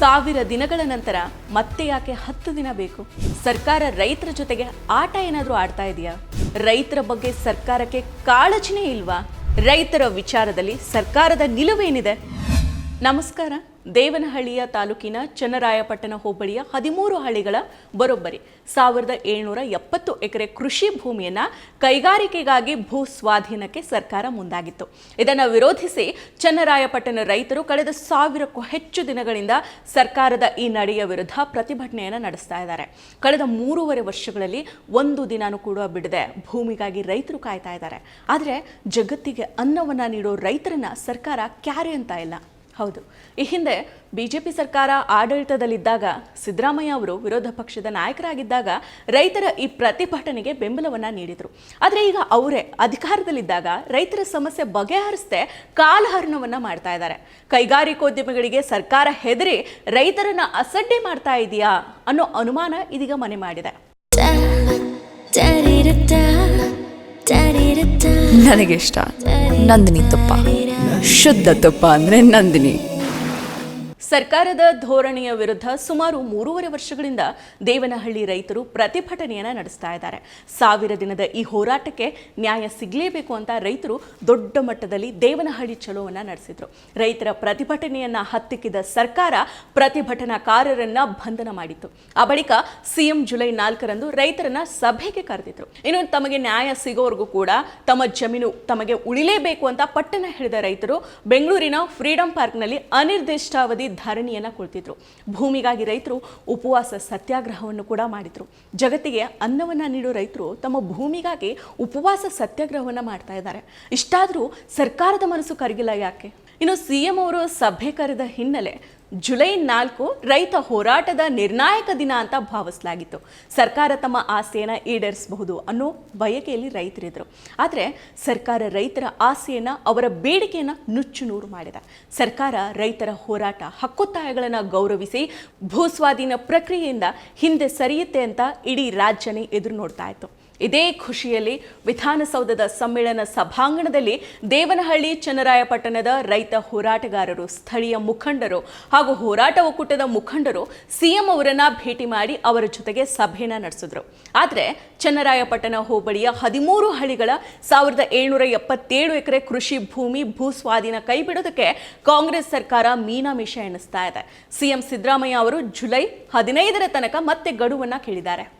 ಸಾವಿರ ದಿನಗಳ ನಂತರ ಮತ್ತೆ ಯಾಕೆ ಹತ್ತು ದಿನ ಬೇಕು? ಸರ್ಕಾರ ರೈತರ ಜೊತೆಗೆ ಆಟ ಏನಾದರೂ ಆಡ್ತಾ ಇದೆಯಾ? ರೈತರ ಬಗ್ಗೆ ಸರ್ಕಾರಕ್ಕೆ ಕಾಳಜಿನೇ ಇಲ್ವಾ? ರೈತರ ವಿಚಾರದಲ್ಲಿ ಸರ್ಕಾರದ ನಿಲುವೇನಿದೆ? ನಮಸ್ಕಾರ. ದೇವನಹಳ್ಳಿಯ ತಾಲೂಕಿನ ಚನ್ನರಾಯಪಟ್ಟಣ ಹೋಬಳಿಯ ಹದಿಮೂರು ಹಳ್ಳಿಗಳ ಬರೋಬ್ಬರಿ. ಸಾವಿರದ ಏಳ್ನೂರ ಎಪ್ಪತ್ತು ಎಕರೆ ಕೃಷಿ ಭೂಮಿಯನ್ನ ಕೈಗಾರಿಕೆಗಾಗಿ ಭೂ ಸ್ವಾಧೀನಕ್ಕೆ ಸರ್ಕಾರ ಮುಂದಾಗಿತ್ತು. ಇದನ್ನು ವಿರೋಧಿಸಿ ಚನ್ನರಾಯಪಟ್ಟಣ ರೈತರು ಕಳೆದ ಸಾವಿರಕ್ಕೂ ಹೆಚ್ಚು ದಿನಗಳಿಂದ ಸರ್ಕಾರದ ಈ ನಡೆಯ ವಿರುದ್ಧ ಪ್ರತಿಭಟನೆಯನ್ನು ನಡೆಸ್ತಾ ಇದ್ದಾರೆ. ಕಳೆದ ಮೂರುವರೆ ವರ್ಷಗಳಲ್ಲಿ ಒಂದು ದಿನಾನೂ ಕೂಡ ಬಿಡದೆ ಭೂಮಿಗಾಗಿ ರೈತರು ಕಾಯ್ತಾ ಇದ್ದಾರೆ. ಆದರೆ ಜಗತ್ತಿಗೆ ಅನ್ನವನ್ನು ನೀಡೋ ರೈತರನ್ನ ಸರ್ಕಾರ ಕ್ಯಾರೆ ಅಂತ ಇಲ್ಲ. ಹೌದು. ಈ ಹಿಂದೆ ಬಿಜೆಪಿ ಸರ್ಕಾರ ಆಡಳಿತದಲ್ಲಿದ್ದಾಗ ಸಿದ್ದರಾಮಯ್ಯ ಅವರು ವಿರೋಧ ಪಕ್ಷದ ನಾಯಕರಾಗಿದ್ದಾಗ ರೈತರ ಈ ಪ್ರತಿಭಟನೆಗೆ ಬೆಂಬಲವನ್ನು ನೀಡಿದರು. ಆದರೆ ಈಗ ಅವರೇ ಅಧಿಕಾರದಲ್ಲಿದ್ದಾಗ ರೈತರ ಸಮಸ್ಯೆ ಬಗೆಹರಿಸದೆ ಕಾಲಹರಣವನ್ನ ಮಾಡ್ತಾ ಇದ್ದಾರೆ. ಕೈಗಾರಿಕೋದ್ಯಮಿಗಳಿಗೆ ಸರ್ಕಾರ ಹೆದರಿ ರೈತರನ್ನ ಅಸಡ್ಡೆ ಮಾಡ್ತಾ ಇದೆಯಾ ಅನ್ನೋ ಅನುಮಾನ ಇದೀಗ ಮನೆ ಮಾಡಿದೆ. ನನಗಿಷ್ಟ ನಂದಿನಿ ತುಪ್ಪ. ಶುದ್ಧ ತುಪ್ಪ ಅಂದ್ರೆ ನಂದಿನಿ. ಸರ್ಕಾರದ ಧೋರಣೆಯ ವಿರುದ್ಧ ಸುಮಾರು ಮೂರುವರೆ ವರ್ಷಗಳಿಂದ ದೇವನಹಳ್ಳಿ ರೈತರು ಪ್ರತಿಭಟನೆಯನ್ನ ನಡೆಸ್ತಾ ಇದ್ದಾರೆ. ಸಾವಿರ ದಿನದ ಈ ಹೋರಾಟಕ್ಕೆ ನ್ಯಾಯ ಸಿಗಲೇಬೇಕು ಅಂತ ರೈತರು ದೊಡ್ಡ ಮಟ್ಟದಲ್ಲಿ ದೇವನಹಳ್ಳಿ ಚಲೋವನ್ನು ನಡೆಸಿದರು. ರೈತರ ಪ್ರತಿಭಟನೆಯನ್ನ ಹತ್ತಿಕ್ಕಿದ ಸರ್ಕಾರ ಪ್ರತಿಭಟನಾಕಾರರನ್ನ ಬಂಧನ ಮಾಡಿತ್ತು. ಆ ಬಳಿಕ ಸಿಎಂ ಜುಲೈ ನಾಲ್ಕರಂದು ರೈತರನ್ನ ಸಭೆಗೆ ಕರೆದಿದ್ರು. ಇನ್ನು ತಮಗೆ ನ್ಯಾಯ ಸಿಗೋವರೆಗೂ ಕೂಡ ತಮ್ಮ ಜಮೀನು ತಮಗೆ ಉಳಿಲೇಬೇಕು ಅಂತ ಪಟ್ಟಣ ಹಿಡಿದ ರೈತರು ಬೆಂಗಳೂರಿನ ಫ್ರೀಡಂ ಪಾರ್ಕ್ನಲ್ಲಿ ಅನಿರ್ದಿಷ್ಟಾವಧಿ ಧರಣಿಯನ್ನ ಕೊಡ್ತಿದ್ರು. ಭೂಮಿಗಾಗಿ ರೈತರು ಉಪವಾಸ, ಸತ್ಯಾಗ್ರಹವನ್ನು ಕೂಡ ಮಾಡಿದರು. ಜಗತ್ತಿಗೆ ಅನ್ನವನ್ನು ನೀಡೋ ರೈತರು ತಮ್ಮ ಭೂಮಿಗಾಗಿ ಉಪವಾಸ, ಸತ್ಯಾಗ್ರಹವನ್ನು ಮಾಡ್ತಾ ಇದ್ದಾರೆ. ಇಷ್ಟಾದರೂ ಸರ್ಕಾರದ ಮನಸ್ಸು ಕರಗಿಲ್ಲ ಯಾಕೆ? ಇನ್ನು ಸಿಎಂ ಅವರು ಸಭೆ ಕರೆದ ಹಿನ್ನೆಲೆ ಜುಲೈ ನಾಲ್ಕು ರೈತ ಹೋರಾಟದ ನಿರ್ಣಾಯಕ ದಿನ ಅಂತ ಭಾವಿಸಲಾಗಿತ್ತು. ಸರ್ಕಾರ ತಮ್ಮ ಆಸೆಯನ್ನು ಈಡೇರಿಸಬಹುದು ಅನ್ನೋ ಬಯಕೆಯಲ್ಲಿ ರೈತರಿದ್ದರು. ಆದರೆ ಸರ್ಕಾರ ರೈತರ ಆಸೆಯನ್ನು ಅವರ ಬೇಡಿಕೆಯನ್ನು ನುಚ್ಚು ನೂರು ಮಾಡಿದೆ. ಸರ್ಕಾರ ರೈತರ ಹೋರಾಟ ಹಕ್ಕೊತ್ತಾಯಗಳನ್ನು ಗೌರವಿಸಿ ಭೂಸ್ವಾಧೀನ ಪ್ರಕ್ರಿಯೆಯಿಂದ ಹಿಂದೆ ಸರಿಯುತ್ತೆ ಅಂತ ಇಡೀ ರಾಜ್ಯನೇ ಎದುರು ನೋಡ್ತಾ ಇತ್ತು. ಇದೇ ಖುಷಿಯಲ್ಲಿ ವಿಧಾನಸೌಧದ ಸಮ್ಮೇಳನ ಸಭಾಂಗಣದಲ್ಲಿ ದೇವನಹಳ್ಳಿ ಚನ್ನರಾಯಪಟ್ಟಣದ ರೈತ ಹೋರಾಟಗಾರರು, ಸ್ಥಳೀಯ ಮುಖಂಡರು ಹಾಗೂ ಹೋರಾಟ ಒಕ್ಕೂಟದ ಮುಖಂಡರು ಸಿಎಂ ಅವರನ್ನ ಭೇಟಿ ಮಾಡಿ ಅವರ ಜೊತೆಗೆ ಸಭೆಯನ್ನ ನಡೆಸಿದ್ರು. ಆದರೆ ಚನ್ನರಾಯಪಟ್ಟಣ ಹೋಬಳಿಯ ಹದಿಮೂರು ಹಳ್ಳಿಗಳ ಸಾವಿರದ ಏಳ್ನೂರ ಎಪ್ಪತ್ತೇಳು ಎಕರೆ ಕೃಷಿ ಭೂಮಿ ಭೂ ಸ್ವಾಧೀನ ಕೈಬಿಡೋದಕ್ಕೆ ಕಾಂಗ್ರೆಸ್ ಸರ್ಕಾರ ಮೀನಾಮಿಷೆ ಎಣಿಸ್ತಾ ಇದೆ. ಸಿಎಂ ಸಿದ್ದರಾಮಯ್ಯ ಅವರು ಜುಲೈ ಹದಿನೈದರ ತನಕ ಮತ್ತೆ ಗಡುವನ್ನ ಕೇಳಿದ್ದಾರೆ.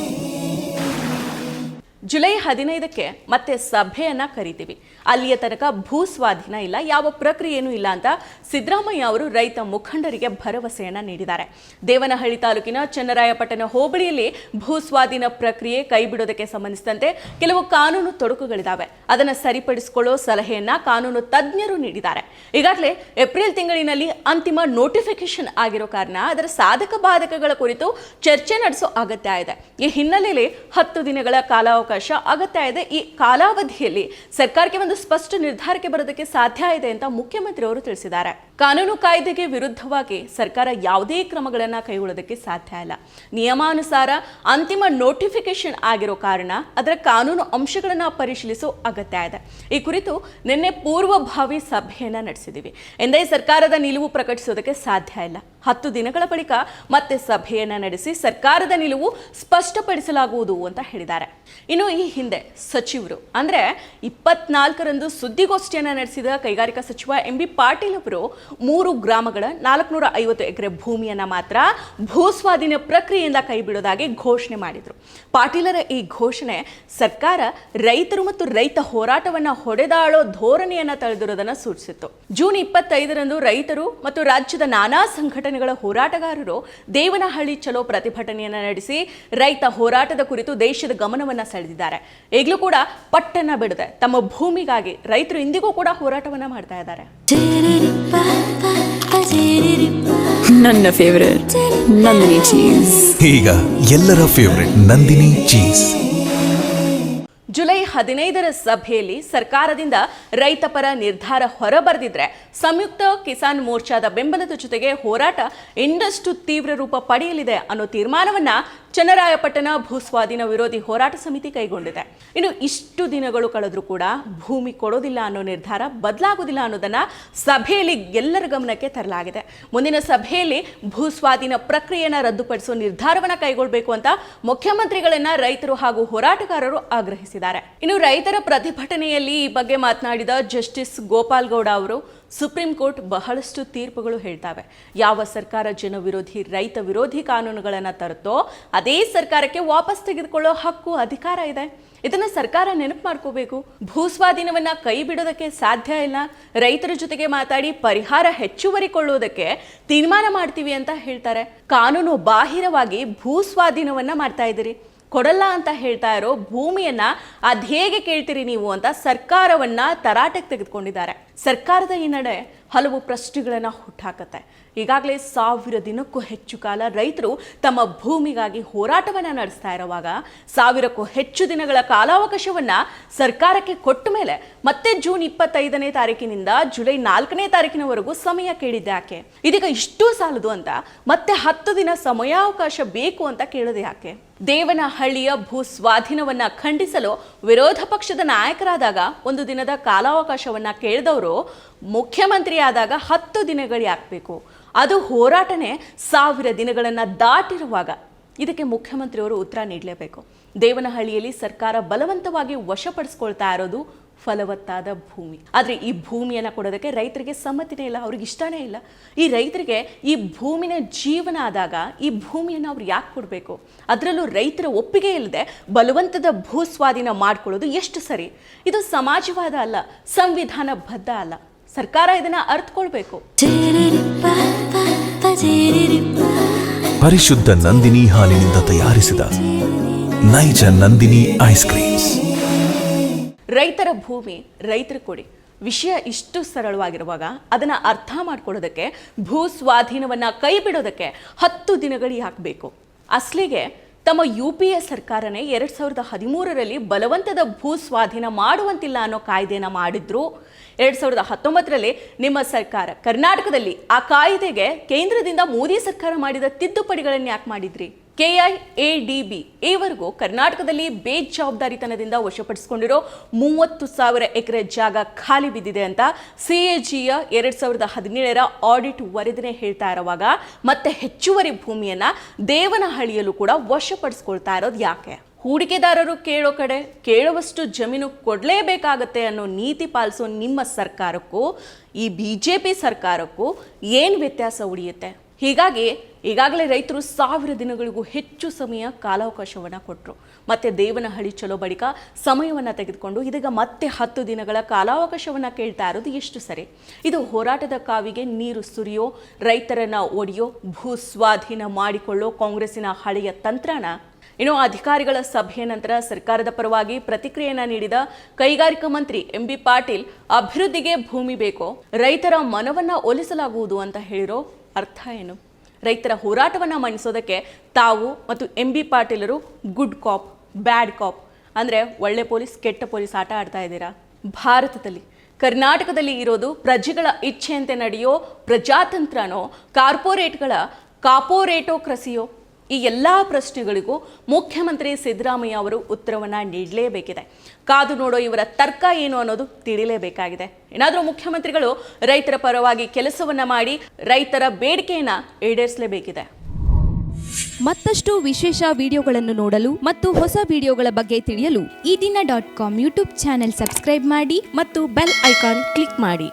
ಜುಲೈ ಹದಿನೈದಕ್ಕೆ ಮತ್ತೆ ಸಭೆಯನ್ನ ಕರಿತೀವಿ. ಅಲ್ಲಿಯ ತನಕ ಭೂ ಸ್ವಾಧೀನ ಇಲ್ಲ, ಯಾವ ಪ್ರಕ್ರಿಯೆನೂ ಇಲ್ಲ ಅಂತ ಸಿದ್ದರಾಮಯ್ಯ ಅವರು ರೈತ ಮುಖಂಡರಿಗೆ ಭರವಸೆಯನ್ನ ನೀಡಿದ್ದಾರೆ. ದೇವನಹಳ್ಳಿ ತಾಲೂಕಿನ ಚನ್ನರಾಯಪಟ್ಟಣ ಹೋಬಳಿಯಲ್ಲಿ ಭೂ ಸ್ವಾಧೀನ ಪ್ರಕ್ರಿಯೆ ಕೈಬಿಡೋದಕ್ಕೆ ಸಂಬಂಧಿಸಿದಂತೆ ಕೆಲವು ಕಾನೂನು ತೊಡಕುಗಳಿದ್ದಾವೆ ಅದನ್ನು ಸರಿಪಡಿಸಿಕೊಳ್ಳೋ ಸಲಹೆಯನ್ನ ಕಾನೂನು ತಜ್ಞರು ನೀಡಿದ್ದಾರೆ. ಈಗಾಗಲೇ ಏಪ್ರಿಲ್ ತಿಂಗಳಿನಲ್ಲಿ ಅಂತಿಮ ನೋಟಿಫಿಕೇಶನ್ ಆಗಿರೋ ಕಾರಣ ಅದರ ಸಾಧಕ ಬಾಧಕಗಳ ಕುರಿತು ಚರ್ಚೆ ನಡೆಸೋ ಅಗತ್ಯ ಇದೆ. ಈ ಹಿನ್ನೆಲೆಯಲ್ಲಿ ಹತ್ತು ದಿನಗಳ ಕಾಲಾವಕಾಶ ಅಗತ್ಯ ಇದೆ. ಈ ಕಾಲಾವಧಿಯಲ್ಲಿ ಸರ್ಕಾರಕ್ಕೆ ಒಂದು ಸ್ಪಷ್ಟ ನಿರ್ಧಾರಕ್ಕೆ ಬರೋದಕ್ಕೆ ಸಾಧ್ಯ ಇದೆ ಅಂತ ಮುಖ್ಯಮಂತ್ರಿ ಅವರು ತಿಳಿಸಿದ್ದಾರೆ. ಕಾನೂನು ಕಾಯ್ದೆಗೆ ವಿರುದ್ಧವಾಗಿ ಸರ್ಕಾರ ಯಾವುದೇ ಕ್ರಮಗಳನ್ನು ಕೈಗೊಳ್ಳೋದಕ್ಕೆ ಸಾಧ್ಯ ಇಲ್ಲ. ನಿಯಮಾನುಸಾರ ಅಂತಿಮ ನೋಟಿಫಿಕೇಶನ್ ಆಗಿರೋ ಕಾರಣ ಅದರ ಕಾನೂನು ಅಂಶಗಳನ್ನು ಪರಿಶೀಲಿಸೋ ಅಗತ್ಯ ಇದೆ. ಈ ಕುರಿತು ನಿನ್ನೆ ಪೂರ್ವಭಾವಿ ಸಭೆಯನ್ನು ನಡೆಸಿದ್ದೀವಿ ಎಂದೇ ಸರ್ಕಾರದ ನಿಲುವು ಪ್ರಕಟಿಸೋದಕ್ಕೆ ಸಾಧ್ಯ ಇಲ್ಲ. ಹತ್ತು ದಿನಗಳ ಬಳಿಕ ಮತ್ತೆ ಸಭೆಯನ್ನ ನಡೆಸಿ ಸರ್ಕಾರದ ನಿಲುವು ಸ್ಪಷ್ಟಪಡಿಸಲಾಗುವುದು ಅಂತ ಹೇಳಿದ್ದಾರೆ. ಇನ್ನು ಈ ಹಿಂದೆ ಸಚಿವರು, ಅಂದ್ರೆ ಇಪ್ಪತ್ನಾಲ್ಕರಂದು ಸುದ್ದಿಗೋಷ್ಠಿಯನ್ನ ನಡೆಸಿದ ಕೈಗಾರಿಕಾ ಸಚಿವ ಎಂ ಬಿ ಪಾಟೀಲ್ ಅವರು ಮೂರು ಗ್ರಾಮಗಳ ನಾಲ್ಕುನೂರ ಐವತ್ತು ಎಕರೆ ಭೂಮಿಯನ್ನ ಮಾತ್ರ ಭೂಸ್ವಾಧೀನ ಪ್ರಕ್ರಿಯೆಯಿಂದ ಕೈಬಿಡೋದಾಗಿ ಘೋಷಣೆ ಮಾಡಿದ್ರು. ಪಾಟೀಲರ ಈ ಘೋಷಣೆ ಸರ್ಕಾರ ರೈತರು ಮತ್ತು ರೈತ ಹೋರಾಟವನ್ನ ಹೊಡೆದಾಳೋ ಧೋರಣೆಯನ್ನ ತಳೆದಿರೋದನ್ನ ಸೂಚಿಸಿತ್ತು. ಜೂನ್ ಇಪ್ಪತ್ತೈದರಂದು ರೈತರು ಮತ್ತು ರಾಜ್ಯದ ನಾನಾ ಸಂಘಟನೆಗಳ ಹೋರಾಟಗಾರರು ದೇವನಹಳ್ಳಿ ಚಲೋ ಪ್ರತಿಭಟನೆಯನ್ನ ನಡೆಸಿ ರೈತ ಹೋರಾಟದ ಕುರಿತು ದೇಶದ ಗಮನವನ್ನ ಸೆಳೆದಿದ್ದಾರೆ. ಈಗಲೂ ಕೂಡ ಪಟ್ಟನ್ನ ಬಿಡದೆ ತಮ್ಮ ಭೂಮಿಗಾಗಿ ರೈತರು ಇಂದಿಗೂ ಕೂಡ ಹೋರಾಟವನ್ನ ಮಾಡ್ತಾ ಇದ್ದಾರೆ. ನನ್ನ ಫೇವರೇಟ್ ನಂದಿನಿ ಚೀಸ್ ಈಗ ಎಲ್ಲರ ಫೇವರೇಟ್ ನಂದಿನಿ ಚೀಸ್ ಜುಲೈ ಹದಿನೈದರ ಸಭೆಯಲ್ಲಿ ಸರ್ಕಾರದಿಂದ ರೈತಪರ ನಿರ್ಧಾರ ಹೊರಬರೆದಿದ್ರೆ ಸಂಯುಕ್ತ ಕಿಸಾನ್ ಮೋರ್ಚಾದ ಬೆಂಬಲದ ಜೊತೆಗೆ ಹೋರಾಟ ಇನ್ನಷ್ಟು ತೀವ್ರ ರೂಪ ಪಡೆಯಲಿದೆ ಅನ್ನೋ ತೀರ್ಮಾನವನ್ನ ಚನ್ನರಾಯಪಟ್ಟಣ ಭೂಸ್ವಾಧೀನ ವಿರೋಧಿ ಹೋರಾಟ ಸಮಿತಿ ಕೈಗೊಂಡಿದೆ. ಇನ್ನು ಇಷ್ಟು ದಿನಗಳು ಕಳೆದರೂ ಕೂಡ ಭೂಮಿ ಕೊಡೋದಿಲ್ಲ ಅನ್ನೋ ನಿರ್ಧಾರ ಬದಲಾಗೋದಿಲ್ಲ ಅನ್ನೋದನ್ನ ಸಭೆಯಲ್ಲಿ ಎಲ್ಲರ ಗಮನಕ್ಕೆ ತರಲಾಗಿದೆ. ಮುಂದಿನ ಸಭೆಯಲ್ಲಿ ಭೂಸ್ವಾಧೀನ ಪ್ರಕ್ರಿಯೆಯನ್ನು ರದ್ದುಪಡಿಸುವ ನಿರ್ಧಾರವನ್ನು ಕೈಗೊಳ್ಳಬೇಕು ಅಂತ ಮುಖ್ಯಮಂತ್ರಿಗಳನ್ನ ರೈತರು ಹಾಗೂ ಹೋರಾಟಗಾರರು ಆಗ್ರಹಿಸಿದ್ದಾರೆ. ಇನ್ನು ರೈತರ ಪ್ರತಿಭಟನೆಯಲ್ಲಿ ಈ ಬಗ್ಗೆ ಮಾತನಾಡಿದ ಜಸ್ಟಿಸ್ ಗೋಪಾಲ್ ಗೌಡ ಅವರು ಸುಪ್ರೀಂ ಕೋರ್ಟ್ ಬಹಳಷ್ಟು ತೀರ್ಪುಗಳು ಹೇಳ್ತಾವೆ. ಯಾವ ಸರ್ಕಾರ ಜನ ವಿರೋಧಿ, ರೈತ ವಿರೋಧಿ ಕಾನೂನುಗಳನ್ನು ತರುತ್ತೋ, ಅದೇ ಸರ್ಕಾರಕ್ಕೆ ವಾಪಸ್ ತೆಗೆದುಕೊಳ್ಳೋ ಹಕ್ಕು, ಅಧಿಕಾರ ಇದೆ. ಇದನ್ನ ಸರ್ಕಾರ ನೆನಪು ಮಾಡ್ಕೋಬೇಕು. ಭೂಸ್ವಾಧೀನವನ್ನ ಕೈ ಬಿಡೋದಕ್ಕೆ ಸಾಧ್ಯ ಇಲ್ಲ. ರೈತರ ಜೊತೆಗೆ ಮಾತಾಡಿ ಪರಿಹಾರ ಹೆಚ್ಚುವರಿ ಕೊಳ್ಳುವುದಕ್ಕೆ ತೀರ್ಮಾನ ಮಾಡ್ತೀವಿ ಅಂತ ಹೇಳ್ತಾರೆ. ಕಾನೂನು ಬಾಹಿರವಾಗಿ ಭೂಸ್ವಾಧೀನವನ್ನ ಮಾಡ್ತಾ ಇದ್ದೀರಿ. ಕೊಡಲ್ಲ ಅಂತ ಹೇಳ್ತಾ ಇರೋ ಭೂಮಿಯನ್ನ ಅದ್ ಹೇಗೆ ಕೇಳ್ತೀರಿ ನೀವು ಅಂತ ಸರ್ಕಾರವನ್ನ ತರಾಟೆಗೆ ತೆಗೆದುಕೊಂಡಿದ್ದಾರೆ. ಸರ್ಕಾರದ ಈ ನಡೆ ಹಲವು ಪ್ರಶ್ನೆಗಳನ್ನು ಹುಟ್ಟಾಕತ್ತೆ ಈಗಾಗಲೇ ಸಾವಿರ ದಿನಕ್ಕೂ ಹೆಚ್ಚು ಕಾಲ ರೈತರು ತಮ್ಮ ಭೂಮಿಗಾಗಿ ಹೋರಾಟವನ್ನ ನಡೆಸ್ತಾ ಇರುವಾಗ ಸಾವಿರಕ್ಕೂ ಹೆಚ್ಚು ದಿನಗಳ ಕಾಲಾವಕಾಶವನ್ನ ಸರ್ಕಾರಕ್ಕೆ ಕೊಟ್ಟ ಮೇಲೆ ಮತ್ತೆ ಜೂನ್ ಇಪ್ಪತ್ತೈದನೇ ತಾರೀಕಿನಿಂದ ಜುಲೈ ನಾಲ್ಕನೇ ತಾರೀಕಿನವರೆಗೂ ಸಮಯ ಕೇಳಿದ್ದೆ ಯಾಕೆ? ಇದೀಗ ಇಷ್ಟು ಸಾಲದು ಅಂತ ಮತ್ತೆ ಹತ್ತು ದಿನ ಸಮಯಾವಕಾಶ ಬೇಕು ಅಂತ ಕೇಳಿದೆ ಯಾಕೆ? ದೇವನಹಳ್ಳಿಯ ಭೂ ಸ್ವಾಧೀನವನ್ನ ಖಂಡಿಸಲು ವಿರೋಧ ಪಕ್ಷದ ನಾಯಕರಾದಾಗ ಒಂದು ದಿನದ ಕಾಲಾವಕಾಶವನ್ನ ಕೇಳಿದವರು ಮುಖ್ಯಮಂತ್ರಿ ಆದಾಗ ಹತ್ತು ದಿನಗಳು ಯಾಕಬೇಕು ಅದು ಹೋರಾಟನೇ ಸಾವಿರ ದಿನಗಳನ್ನು ದಾಟಿರುವಾಗ. ಇದಕ್ಕೆ ಮುಖ್ಯಮಂತ್ರಿಯವರು ಉತ್ತರ ನೀಡಲೇಬೇಕು. ದೇವನಹಳ್ಳಿಯಲ್ಲಿ ಸರ್ಕಾರ ಬಲವಂತವಾಗಿ ವಶಪಡಿಸ್ಕೊಳ್ತಾ ಇರೋದು ಫಲವತ್ತಾದ ಭೂಮಿ. ಆದರೆ ಈ ಭೂಮಿಯನ್ನು ಕೊಡೋದಕ್ಕೆ ರೈತರಿಗೆ ಸಮ್ಮತಿನೇ ಇಲ್ಲ, ಅವ್ರಿಗೆ ಇಷ್ಟನೇ ಇಲ್ಲ. ಈ ರೈತರಿಗೆ ಈ ಭೂಮಿನ ಜೀವನ ಆದಾಗ ಈ ಭೂಮಿಯನ್ನು ಅವ್ರು ಯಾಕೆ ಕೊಡಬೇಕು? ಅದರಲ್ಲೂ ರೈತರ ಒಪ್ಪಿಗೆ ಇಲ್ಲದೆ ಬಲವಂತದ ಭೂ ಸ್ವಾಧೀನ ಮಾಡ್ಕೊಳ್ಳೋದು ಎಷ್ಟು ಸರಿ? ಇದು ಸಮಾಜವಾದ ಅಲ್ಲ ಸಂವಿಧಾನ ಬದ್ಧ ಅಲ್ಲ. ಸರ್ಕಾರ ಇದನ್ನ ಅರ್ಥಕೊಳ್ಬೇಕು ಪರಿಶುದ್ಧ ನಂದಿನಿ ಹಾಲಿನಿಂದ ತಯಾರಿಸಿದ ನೈಜ ನಂದಿನಿ ಐಸ್ ಕ್ರೀಮ್ಸ್. ರೈತರ ಭೂಮಿ, ರೈತರು ಕೊಡಿ. ವಿಷಯ ಇಷ್ಟು ಸರಳವಾಗಿರುವಾಗ ಅದನ್ನು ಅರ್ಥ ಮಾಡ್ಕೊಳ್ಳೋದಕ್ಕೆ, ಭೂ ಸ್ವಾಧೀನವನ್ನು ಕೈ ಬಿಡೋದಕ್ಕೆ ಹತ್ತು ದಿನಗಳು ಯಾಕೆ ಬೇಕು ಅಸ್ಲಿಗೆ ತಮ್ಮ ಯು ಪಿ ಎ ಸರ್ಕಾರನೇ ಎರಡು ಸಾವಿರದ ಹದಿಮೂರರಲ್ಲಿ ಬಲವಂತದ ಭೂ ಸ್ವಾಧೀನ ಮಾಡುವಂತಿಲ್ಲ ಅನ್ನೋ ಕಾಯ್ದೆನ ಮಾಡಿದ್ರು. ಎರಡು ಸಾವಿರದ ಹತ್ತೊಂಬತ್ತರಲ್ಲಿ ನಿಮ್ಮ ಸರ್ಕಾರ ಕರ್ನಾಟಕದಲ್ಲಿ ಆ ಕಾಯ್ದೆಗೆ ಕೇಂದ್ರದಿಂದ ಮೋದಿ ಸರ್ಕಾರ ಮಾಡಿದ ತಿದ್ದುಪಡಿಗಳನ್ನು ಯಾಕೆ ಮಾಡಿದ್ರಿ? ಕೆಐ ಎ ಡಿ ಬಿ ಈವರೆಗೂ ಕರ್ನಾಟಕದಲ್ಲಿ ಬೇಜವಾಬ್ದಾರಿತನದಿಂದ ವಶಪಡಿಸಿಕೊಂಡಿರೋ ಮೂವತ್ತು ಸಾವಿರ ಎಕರೆ ಜಾಗ ಖಾಲಿ ಬಿದ್ದಿದೆ ಅಂತ ಸಿಎಜಿಯ ಎರಡ್ ಸಾವಿರದ ಹದಿನೇಳರ ಆಡಿಟ್ ವರದಿನೇ ಹೇಳ್ತಾ ಇರುವಾಗ ಮತ್ತೆ ಹೆಚ್ಚುವರಿ ಭೂಮಿಯನ್ನ ದೇವನಹಳ್ಳಿಯಲ್ಲೂ ಕೂಡ ವಶಪಡಿಸ್ಕೊಳ್ತಾ ಇರೋದು ಯಾಕೆ? ಹೂಡಿಕೆದಾರರು ಕೇಳೋ ಕಡೆ ಕೇಳುವಷ್ಟು ಜಮೀನು ಕೊಡಲೇಬೇಕಾಗತ್ತೆ ಅನ್ನೋ ನೀತಿ ಪಾಲಿಸೋ ನಿಮ್ಮ ಸರ್ಕಾರಕ್ಕೂ ಈ ಬಿ ಜೆ ಪಿ ಸರ್ಕಾರಕ್ಕೂ ಏನು ವ್ಯತ್ಯಾಸ ಉಳಿಯುತ್ತೆ? ಹೀಗಾಗಿ ಈಗಾಗಲೇ ರೈತರು ಸಾವಿರ ದಿನಗಳಿಗೂ ಹೆಚ್ಚು ಸಮಯ ಕಾಲಾವಕಾಶವನ್ನು ಕೊಟ್ಟರು ಮತ್ತೆ ದೇವನಹಳ್ಳಿ ಚಲೋ ಬಳಿಕ ಸಮಯವನ್ನು ತೆಗೆದುಕೊಂಡು ಇದೀಗ ಮತ್ತೆ ಹತ್ತು ದಿನಗಳ ಕಾಲಾವಕಾಶವನ್ನು ಕೇಳ್ತಾ ಇರೋದು ಎಷ್ಟು ಸರಿ. ಇದು ಹೋರಾಟದ ಕಾವಿಗೆ ನೀರು ಸುರಿಯೋ, ರೈತರನ್ನು ಒಡೆಯೋ, ಭೂ ಸ್ವಾಧೀನ ಮಾಡಿಕೊಳ್ಳೋ ಕಾಂಗ್ರೆಸ್ಸಿನ ಹಳೆಯ ತಂತ್ರನ. ಇನ್ನು ಅಧಿಕಾರಿಗಳ ಸಭೆಯ ನಂತರ ಸರ್ಕಾರದ ಪರವಾಗಿ ಪ್ರತಿಕ್ರಿಯೆಯನ್ನ ನೀಡಿದ ಕೈಗಾರಿಕಾ ಮಂತ್ರಿ ಎಂ ಬಿ ಪಾಟೀಲ್, ಅಭಿವೃದ್ಧಿಗೆ ಭೂಮಿ ಬೇಕೋ? ರೈತರ ಮನವನ್ನ ಒಲಿಸಲಾಗುವುದು ಅಂತ ಹೇಳಿರೋ ಅರ್ಥ ಏನು? ರೈತರ ಹೋರಾಟವನ್ನು ಮಣಿಸೋದಕ್ಕೆ ತಾವು ಮತ್ತು ಎಂ ಬಿ ಪಾಟೀಲರು ಗುಡ್ ಕಾಪ್ ಬ್ಯಾಡ್ ಕಾಪ್ ಅಂದರೆ ಒಳ್ಳೆ ಪೊಲೀಸ್, ಕೆಟ್ಟ ಪೊಲೀಸ್ ಆಟ ಆಡ್ತಾ ಇದ್ದೀರಾ? ಭಾರತದಲ್ಲಿ, ಕರ್ನಾಟಕದಲ್ಲಿ ಇರೋದು ಪ್ರಜೆಗಳ ಇಚ್ಛೆಯಂತೆ ನಡೆಯೋ ಪ್ರಜಾತಂತ್ರನೋ, ಕಾರ್ಪೊರೇಟ್ಗಳ ಕಾಪೋರೇಟೋಕ್ರಸಿಯೋ ಈ ಎಲ್ಲ ಪ್ರಶ್ನೆಗಳಿಗೂ ಮುಖ್ಯಮಂತ್ರಿ ಸಿದ್ದರಾಮಯ್ಯ ಅವರು ಉತ್ತರವನ್ನು ನೀಡಲೇಬೇಕಿದೆ. ಕಾದು ನೋಡೋ ಇವರ ತರ್ಕ ಏನು ಅನ್ನೋದು ತಿಳಿಲೇಬೇಕಾಗಿದೆ. ಏನಾದರೂ ಮುಖ್ಯಮಂತ್ರಿಗಳು ರೈತರ ಪರವಾಗಿ ಕೆಲಸವನ್ನು ಮಾಡಿ ರೈತರ ಬೇಡಿಕೆಯನ್ನು ಈಡೇರಿಸಲೇಬೇಕಿದೆ. ಮತ್ತಷ್ಟು ವಿಶೇಷ ವಿಡಿಯೋಗಳನ್ನು ನೋಡಲು ಮತ್ತು ಹೊಸ ವಿಡಿಯೋಗಳ ಬಗ್ಗೆ ತಿಳಿಯಲು Ee Dina dot com YouTube channel subscribe ಮಾಡಿ ಮತ್ತು ಬೆಲ್ ಐಕಾನ್ ಕ್ಲಿಕ್ ಮಾಡಿ.